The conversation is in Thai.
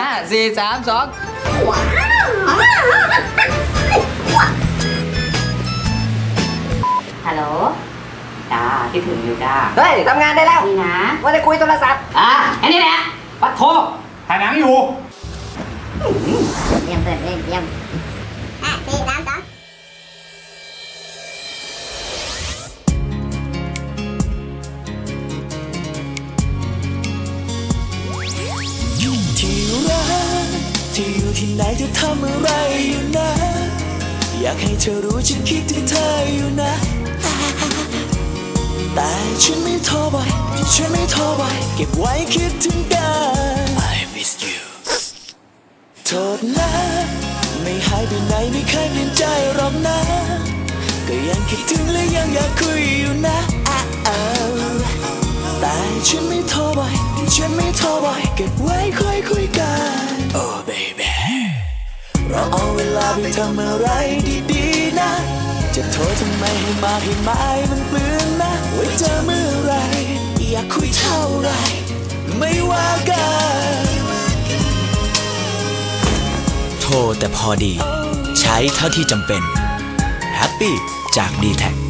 ห้าสี่สามสองฮัลโหลจ้าคิดถึงอยู่จ้าเฮ้ยทำงานได้แล้วนี่นะว่าจะคุยโทรศัพท์อะอันนี้แหละปัดโทถ่ายหนังอยู่เยี่ ที่อยู่ที่ไหนเธอทำอะไรอยู่นะ อยากให้เธอรู้ฉันคิดถึงเธออยู่นะ แต่ฉันไม่โทรบ่อยฉันไม่โทรบ่อยเก็บไว้คิดถึงกัน I miss you โทษนะ ไม่หายไปไหนไม่เคยเปลี่ยนใจหรอกนะ ก็ยังคิดถึงและยังอยากคุยอยู่นะอะอะแต่ฉันไม่โทรบ่อยฉันไม่โทรบ่อยเก็บไว้าเวลาไปทำอะไรดีๆนะ จะโทรทำไมให้มาให้ไม้มันเปลืองนะไว้เจอเมื่อไร อยากคุยเท่าไร ไม่ว่ากัน โทรแต่พอดี ใช้เท่าที่จำเป็นแฮปปี้จาก d t แท